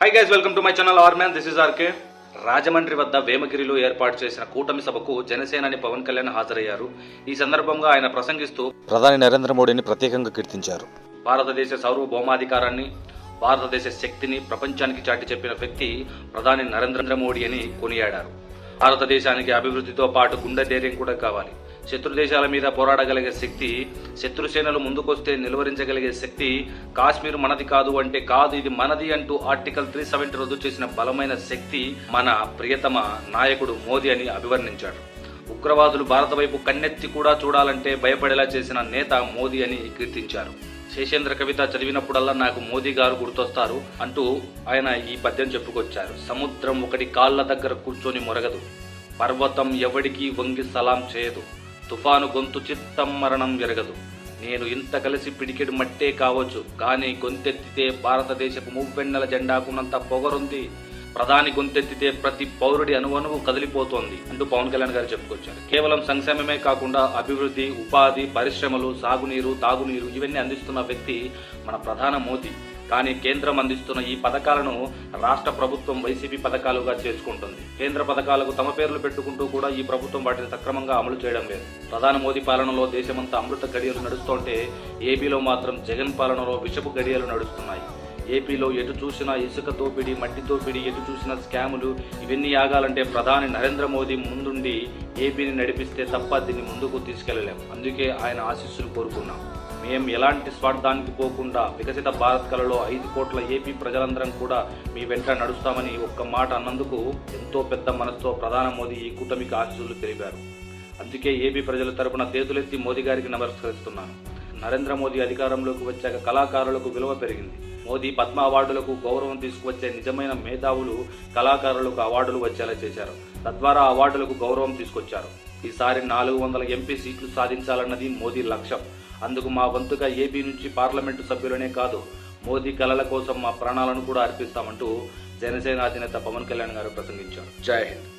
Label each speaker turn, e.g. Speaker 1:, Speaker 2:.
Speaker 1: Hi guys welcome to my channel are మ్యాన్ this is RK Rajahmundry వద్ద వేమగిరిలో ఏర్పాటు చేసిన కూటమి సభకు జనసేనాని పవన్ కళ్యాణ్ హాజరయ్యారు. ఈ సందర్భంగా ఆయన ప్రసంగిస్తూ
Speaker 2: ప్రధాని నరేంద్ర మోడీని ప్రత్యేకంగా కీర్తించారు.
Speaker 1: భారతదేశ సార్వభౌమాధికారాన్ని భారతదేశ శక్తిని ప్రపంచానికి చాటి చెప్పిన వ్యక్తి ప్రధాని నరేంద్ర మోడీ అని కొనియాడారు. భారతదేశానికి అభివృద్ధితో పాటు గుండె ధైర్యం కూడా కావాలి. శత్రు దేశాల మీద పోరాడగలిగే శక్తి శత్రుసేనలు ముందుకొస్తే నిలువరించగలిగే శక్తి కాశ్మీర్ మనది కాదు అంటే కాదు ఇది మనది అంటూ ఆర్టికల్ త్రీ సెవెంటీ రద్దు చేసిన బలమైన శక్తి మన ప్రియతమ నాయకుడు మోదీ అని అభివర్ణించాడు. ఉగ్రవాదులు భారత వైపు కన్నెత్తి కూడా చూడాలంటే భయపడేలా చేసిన నేత మోదీ అని కీర్తించారు. శేషేంద్ర కవిత చదివినప్పుడల్లా నాకు మోదీ గారు గుర్తొస్తారు అంటూ ఆయన ఈ పద్యం చెప్పుకొచ్చారు. సముద్రం ఒకటి కాళ్ళ దగ్గర కూర్చొని మొరగదు. పర్వతం ఎవడికి వంగి సలాం చేయదు. తుఫాను గొంతు చిత్తం మరణం జరగదు. నేను ఇంత కలిసి పిడికెడు మట్టే కావచ్చు కానీ గొంతెత్తితే భారతదేశపు మూవెన్నెల జెండాకున్నంత పొగరుంది. ప్రధాని గొంతెత్తితే ప్రతి పౌరుడి అనువనువు కదిలిపోతోంది అంటూ పవన్ కళ్యాణ్ గారు చెప్పుకొచ్చారు. కేవలం సంక్షేమమే కాకుండా అభివృద్ధి ఉపాధి పరిశ్రమలు సాగునీరు తాగునీరు ఇవన్నీ అందిస్తున్న వ్యక్తి మన ప్రధాన మోదీ. కానీ కేంద్రం అందిస్తున్న ఈ పథకాలను రాష్ట్ర ప్రభుత్వం వైసీపీ పథకాలుగా చేసుకుంటుంది. కేంద్ర పథకాలకు తమ పేర్లు పెట్టుకుంటూ కూడా ఈ ప్రభుత్వం వాటిని సక్రమంగా అమలు చేయడం లేదు. ప్రధాని మోదీ పాలనలో దేశమంతా అమృత గడియలు నడుస్తుంటే ఏపీలో మాత్రం జగన్ పాలనలో విషపు గడియలు నడుస్తున్నాయి. ఏపీలో ఎటు చూసినా ఇసుక దోపిడీ మట్టి దోపిడీ ఎటు చూసినా స్కాములు ఇవన్నీ ఆగాలంటే ప్రధాని నరేంద్ర మోదీ ముందుండి ఏపీని నడిపిస్తే తప్ప దీన్ని ముందుకు తీసుకెళ్ళలేం. అందుకే ఆయన ఆశీస్సులు కోరుకున్నాం. మేము ఎలాంటి స్వార్థానికి పోకుండా వికసిత భారత్ కళలో ఐదు కోట్ల ఏపీ ప్రజలందరం కూడా మీ వెంట నడుస్తామని ఒక్క మాట అన్నందుకు ఎంతో పెద్ద మనసుతో ప్రధాని మోదీ ఈ కూటమికి ఆశీస్సులు తెలిపారు. అందుకే ఏపీ ప్రజల తరపున చేతులెత్తి మోదీ గారికి నమస్కరిస్తున్నాను. నరేంద్ర మోదీ అధికారంలోకి వచ్చాక కళాకారులకు విలువ పెరిగింది. మోదీ పద్మ అవార్డులకు గౌరవం తీసుకువచ్చే నిజమైన మేధావులు కళాకారులకు అవార్డులు వచ్చేలా చేశారు. తద్వారా అవార్డులకు గౌరవం తీసుకొచ్చారు. ఈసారి నాలుగు వందల ఎంపీ సీట్లు సాధించాలన్నది మోదీ లక్ష్యం. అందుకు మా వంతుగా ఏపీ నుంచి పార్లమెంటు సభ్యులనే కాదు మోదీ కలల కోసం మా ప్రాణాలను కూడా అర్పిస్తామంటూ జనసేన అధినేత పవన్ కళ్యాణ్ గారు ప్రసంగించారు. జై హింద్.